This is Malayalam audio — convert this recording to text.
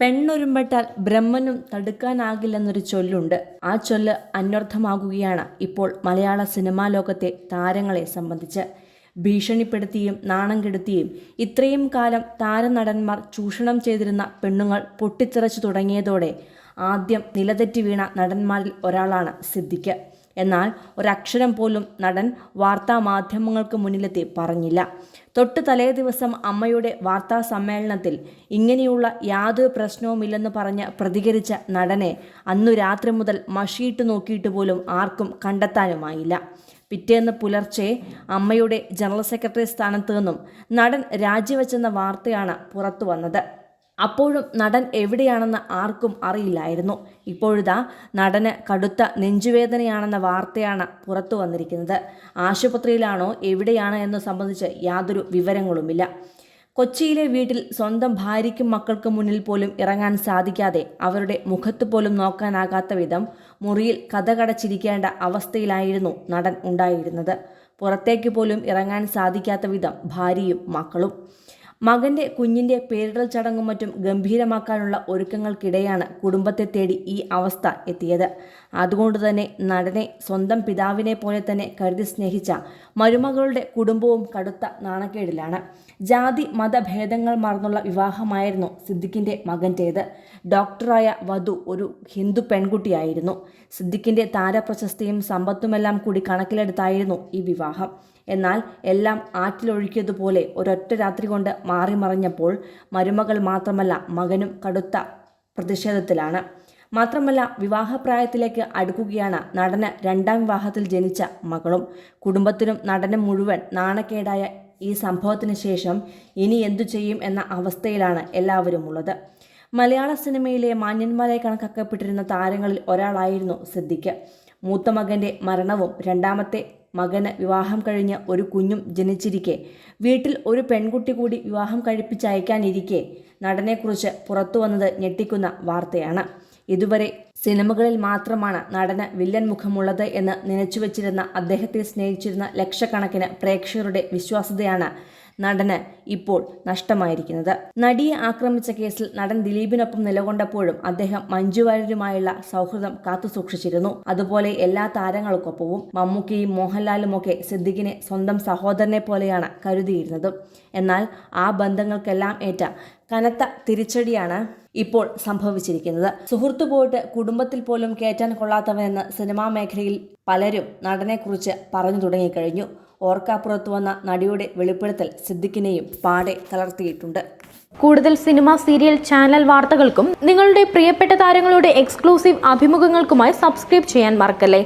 പെണ്ണൊരുമ്പെട്ടാൽ ബ്രഹ്മനും തടുക്കാനാകില്ലെന്നൊരു ചൊല്ലുണ്ട്. ആ ചൊല്ല് അന്വർത്ഥമാകുകയാണ് ഇപ്പോൾ മലയാള സിനിമാ ലോകത്തെ താരങ്ങളെ സംബന്ധിച്ച്. ഭീഷണിപ്പെടുത്തിയും നാണം കെടുത്തിയും ഇത്രയും കാലം താരനടന്മാർ ചൂഷണം ചെയ്തിരുന്ന പെണ്ണുങ്ങൾ പൊട്ടിത്തെറിച്ചു തുടങ്ങിയതോടെ ആദ്യം നിലതെറ്റി വീണ നടന്മാരിൽ ഒരാളാണ് സിദ്ദിഖ്. എന്നാൽ ഒരക്ഷരം പോലും നടൻ വാർത്താ മാധ്യമങ്ങൾക്ക് മുന്നിലെത്തി പറഞ്ഞില്ല. തൊട്ട് തലേ ദിവസം അമ്മയുടെ വാർത്താ സമ്മേളനത്തിൽ ഇങ്ങനെയുള്ള യാതൊരു പ്രശ്നവുമില്ലെന്ന് പറഞ്ഞ് പ്രതികരിച്ച നടനെ അന്നു രാത്രി മുതൽ മഷിയിട്ട് നോക്കിയിട്ട് പോലും ആർക്കും കണ്ടെത്താനുമായില്ല. പിറ്റേന്ന് പുലർച്ചെ അമ്മയുടെ ജനറൽ സെക്രട്ടറി സ്ഥാനത്ത് നിന്നും നടൻ രാജിവെച്ചെന്ന വാർത്തയാണ് പുറത്തു വന്നത്. അപ്പോഴും നടൻ എവിടെയാണെന്ന് ആർക്കും അറിയില്ലായിരുന്നു. ഇപ്പോഴിതാ നടന് കടുത്ത നെഞ്ചുവേദനയാണെന്ന വാർത്തയാണ് പുറത്തു വന്നിരിക്കുന്നത്. ആശുപത്രിയിലാണോ എവിടെയാണ് എന്ന് സംബന്ധിച്ച് യാതൊരു വിവരങ്ങളുമില്ല. കൊച്ചിയിലെ വീട്ടിൽ സ്വന്തം ഭാര്യയ്ക്കും മക്കൾക്കും മുന്നിൽ പോലും ഇറങ്ങാൻ സാധിക്കാതെ അവരുടെ മുഖത്ത് പോലും നോക്കാനാകാത്ത വിധം മുറിയിൽ കഥകടച്ചിരിക്കേണ്ട അവസ്ഥയിലായിരുന്നു നടൻ ഉണ്ടായിരുന്നത്. പുറത്തേക്ക് പോലും ഇറങ്ങാൻ സാധിക്കാത്ത വിധം ഭാര്യയും മക്കളും. മകന്റെ കുഞ്ഞിന്റെ പേരിടൽ ചടങ്ങും മറ്റും ഗംഭീരമാക്കാനുള്ള ഒരുക്കങ്ങൾക്കിടെയാണ് കുടുംബത്തെ തേടി ഈ അവസ്ഥ എത്തിയത്. അതുകൊണ്ട് തന്നെ നടനെ സ്വന്തം പിതാവിനെ പോലെ തന്നെ കരുതി സ്നേഹിച്ച മരുമകളുടെ കുടുംബവും കടുത്ത നാണക്കേടിലാണ്. ജാതി മതഭേദങ്ങൾ മറന്നുള്ള വിവാഹമായിരുന്നു സിദ്ദിഖിന്റെ മകന്റേത് ഡോക്ടറായ വധു ഒരു ഹിന്ദു പെൺകുട്ടിയായിരുന്നു. സിദ്ദിഖിന്റെ താരപ്രശസ്തിയും സമ്പത്തുമെല്ലാം കൂടി കണക്കിലെടുത്തായിരുന്നു ഈ വിവാഹം. എന്നാൽ എല്ലാം ആറ്റിലൊഴുക്കിയതുപോലെ ഒരൊറ്റ രാത്രി കൊണ്ട് മാറിമറിഞ്ഞപ്പോൾ മരുമകൾ മാത്രമല്ല മകനും കടുത്ത പ്രതിഷേധത്തിലാണ്. മാത്രമല്ല വിവാഹപ്രായത്തിലേക്ക് അടുക്കുകയാണ് നടന് രണ്ടാം വിവാഹത്തിൽ ജനിച്ച മകളും. കുടുംബത്തിനും നടനും മുഴുവൻ നാണക്കേടായ ഈ സംഭവത്തിന് ശേഷം ഇനി എന്തു ചെയ്യും എന്ന അവസ്ഥയിലാണ് എല്ലാവരും ഉള്ളത് മലയാള സിനിമയിലെ മാന്യന്മാരെ കണക്കാക്കപ്പെട്ടിരുന്ന താരങ്ങളിൽ ഒരാളായിരുന്നു സിദ്ദിഖ്. മൂത്ത മകന്റെ മരണവും രണ്ടാമത്തെ മകന് വിവാഹം കഴിഞ്ഞ് ഒരു കുഞ്ഞും ജനിച്ചിരിക്കെ. വീട്ടിൽ ഒരു പെൺകുട്ടി കൂടി വിവാഹം കഴിപ്പിച്ചയക്കാനിരിക്കെ നടനെക്കുറിച്ച് പുറത്തു വന്നത് ഞെട്ടിക്കുന്ന വാർത്തയാണ്. ഇതുവരെ സിനിമകളിൽ മാത്രമാണ് നടന് വില്ലൻ മുഖമുള്ളത് എന്ന് നനച്ചു വച്ചിരുന്ന അദ്ദേഹത്തെ സ്നേഹിച്ചിരുന്ന ലക്ഷക്കണക്കിന് പ്രേക്ഷകരുടെ വിശ്വാസ്യതയാണ് നടന് ഇപ്പോൾ നഷ്ടമായിരിക്കുന്നത്. നടിയെ ആക്രമിച്ച കേസിൽ നടൻ ദിലീപിനൊപ്പം നിലകൊണ്ടപ്പോഴും അദ്ദേഹം മഞ്ജുവാര്യരുമായുള്ള സൗഹൃദം കാത്തുസൂക്ഷിച്ചിരുന്നു അതുപോലെ എല്ലാ താരങ്ങൾക്കൊപ്പവും മമ്മൂക്കയും മോഹൻലാലും ഒക്കെ സിദ്ദിഖിനെ സ്വന്തം സഹോദരനെ പോലെയാണ് കരുതിയിരുന്നത്. എന്നാൽ ആ ബന്ധങ്ങൾക്കെല്ലാം ഏറ്റ കനത്ത തിരിച്ചടിയാണ് ഇപ്പോൾ സംഭവിച്ചിരിക്കുന്നത്. സുഹൃത്തു പോയിട്ട് കുടുംബത്തിൽ പോലും കയറ്റാൻ കൊള്ളാത്തവനെന്ന് സിനിമാ മേഖലയിൽ പലരും നടനെക്കുറിച്ച് പറഞ്ഞു തുടങ്ങിക്കഴിഞ്ഞു. ഓർക്കാപ്പുറത്ത് വന്ന നടിയുടെ വെളിപ്പെടുത്തൽ സിദ്ദിഖിനെയും പാടെ തളർത്തിയിട്ടുണ്ട്. കൂടുതൽ സിനിമ സീരിയൽ ചാനൽ വാർത്തകൾക്കും നിങ്ങളുടെ പ്രിയപ്പെട്ട താരങ്ങളുടെ എക്സ്ക്ലൂസീവ് അഭിമുഖങ്ങൾക്കുമായി സബ്സ്ക്രൈബ് ചെയ്യാൻ മറക്കല്ലേ?